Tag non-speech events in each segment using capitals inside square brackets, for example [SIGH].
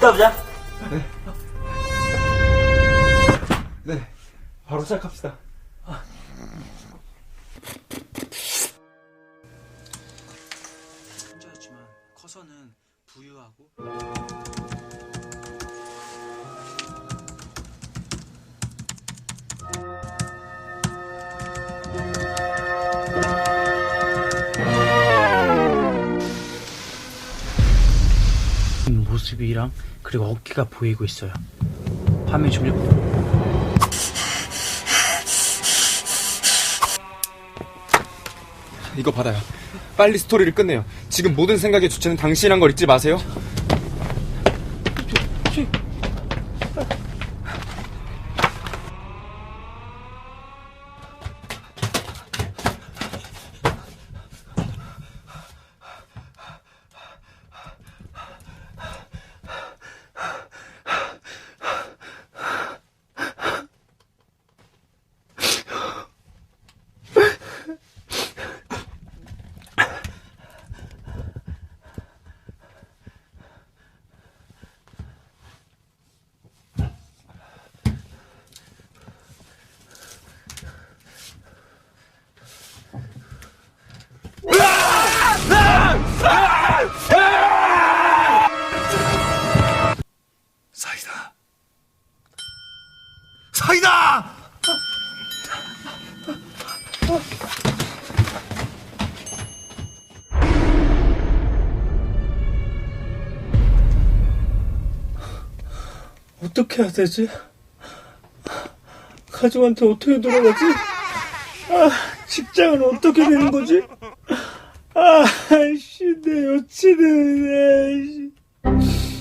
이따 보자. 네, 바로 시작합시다. 혼자였지만 커서는 부유하고 모습이랑 그리고 어깨가 보이고 있어요. 화면 점점 이거 받아요. 빨리 스토리를 끝내요. 지금 모든 생각의 주체는 당신이란 걸 잊지 마세요. 어떻게 해야 되지? 가족한테 어떻게 돌아가지? 아, 직장은 어떻게 되는 거지? 아, 씨, 내 여친은, 씨.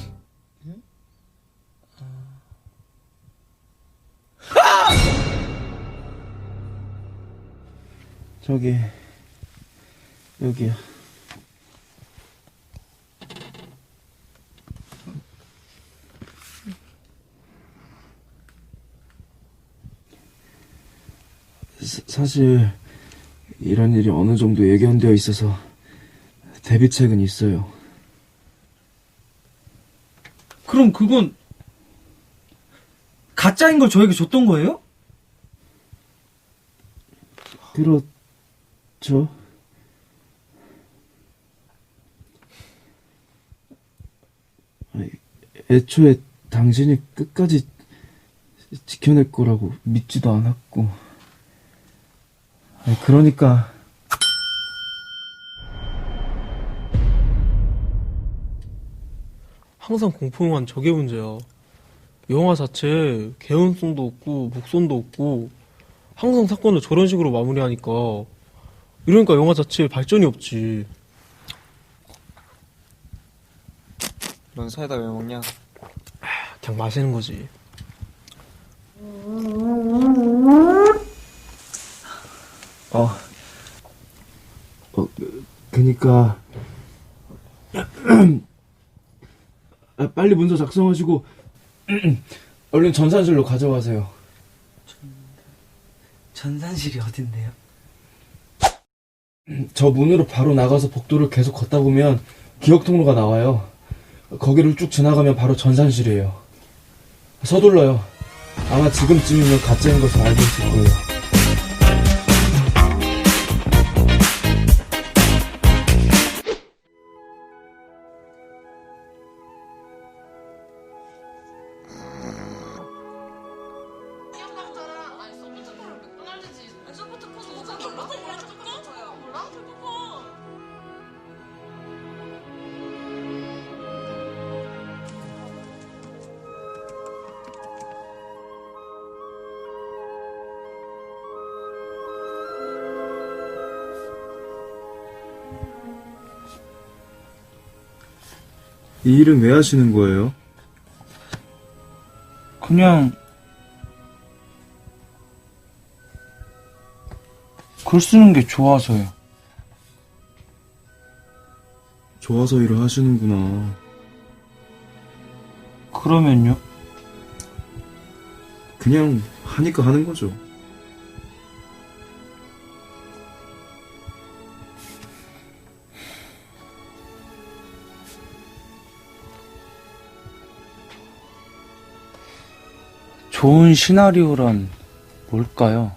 저기, 여기요. 사- 사실 이런 일이 어느 정도 예견되어 있어서 대비책은 있어요. 그럼 그건 가짜인 걸 저에게 줬던 거예요? 그렇죠. 애초에 당신이 끝까지 지켜낼 거라고 믿지도 않았고. 아니, 그러니까 항상 공포 영화는 저게 문제야. 영화 자체 개연성도 없고 목선도 없고 항상 사건을 저런 식으로 마무리하니까 이러니까 영화 자체에 발전이 없지. 넌 사이다 왜 먹냐? 그냥 마시는 거지. 어, 어, 그- 그니까, [CLEARS THROAT] 아, 빨리 문서 작성하시고, [CLEARS THROAT] 얼른 전산실로 가져가세요. 전산실이 어딘데요? [CLEARS THROAT] 저 문으로 바로 나가서 복도를 계속 걷다 보면 기억 통로가 나와요. 거기를 쭉 지나가면 바로 전산실이에요. 서둘러요. 아마 지금쯤이면 가짜인 것을 알고 있을 거예요. 이 일은 왜 하시는 거예요? 그냥 글 쓰는 게 좋아서요. 좋아서 일을 하시는구나. 그러면요? 그냥 하니까 하는 거죠. 좋은 시나리오란 뭘까요?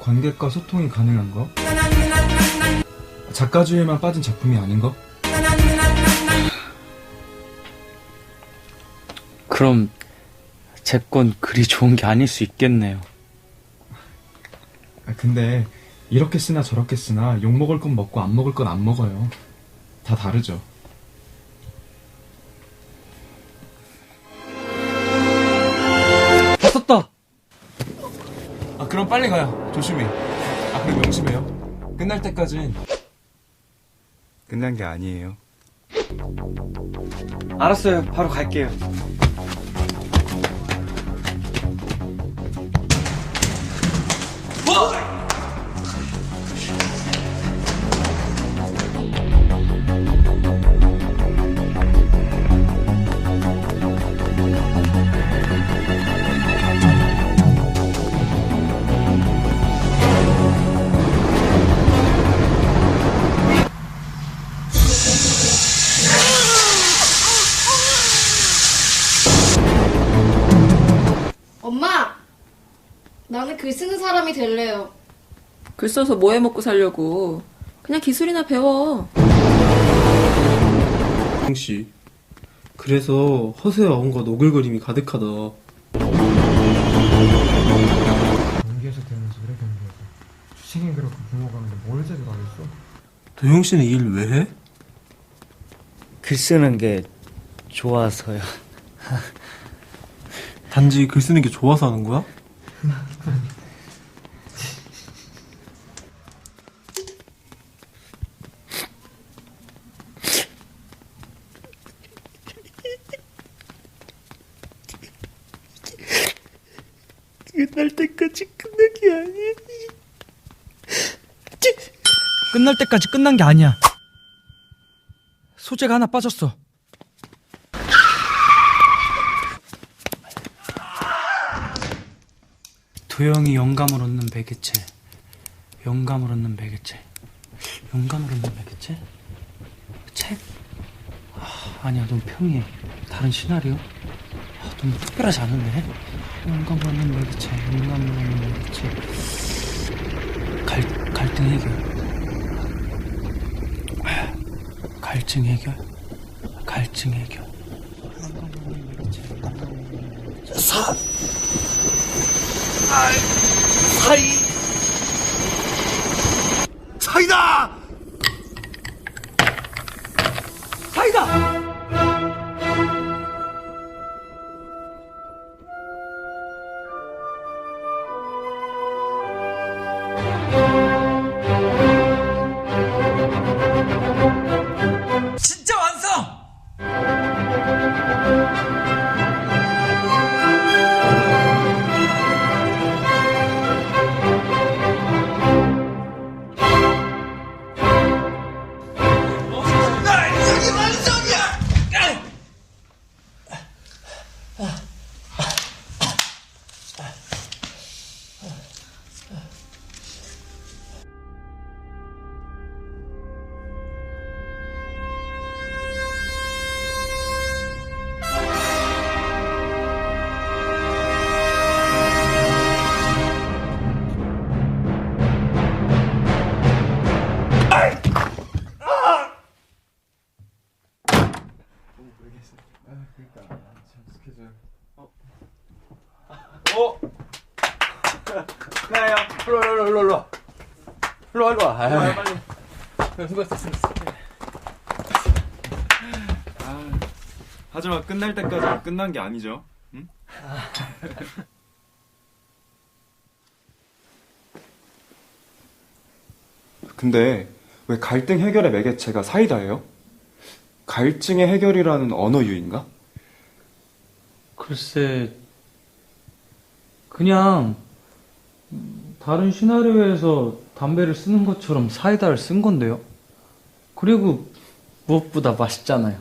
관객과 소통이 가능한 거? 작가주의에만 빠진 작품이 아닌 거? 그럼 제건 그리 좋은 게 아닐 수 있겠네요. 아, 근데 이렇게 쓰나 저렇게 쓰나 욕 먹을 건 먹고 안 먹을 건 안 먹어요. 다 다르죠. 그럼 빨리 가요. 조심히. 아 그리고 명심해요. 끝날 때까진 끝난 게 아니에요. 알았어요. 바로 갈게요. 사람이 될래요. 글 써서 뭐 해 먹고 살려고. 그냥 기술이나 배워. 씨. 그래서 허세와 언과 노글거림이 가득하다. 경기에서 되는 소리 경기에서 주식인 그렇고 부모가는데 뭘 제대로 하겠어? 도영 씨는 일 왜 해? 글 쓰는 게 좋아서요. 단지 글 쓰는 게 좋아서 하는 거야? [LAUGHS] 끝날 때까지 끝난 게 아니야. 소재가 하나 빠졌어. 도영이 영감을 얻는 매개체. 영감을 얻는 매개체. 영감을 얻는 매개체? 책? 아, 아니야, 너무 평이해. 다른 시나리오? 아, 너무 특별하지 않은데? 얻는 매개체. 얻는 매개체. 갈, 갈등 해결. 갈증 해결 갈증 해결 사 아, 사이 사이다 사이다 일로 일로 일로 일로. 와 일로 와. 빨리 빨리. 수고했어 수고했어. 아, 하지만 끝날 때까지 끝난 게 아니죠. 응? [LAUGHS] 근데 왜 갈등 해결의 매개체가 사이다예요? 갈증의 해결이라는 언어유인가? 글쎄 그냥 다른 시나리오에서 담배를 쓰는 것처럼 사이다를 쓴 건데요. 그리고 무엇보다 맛있잖아요.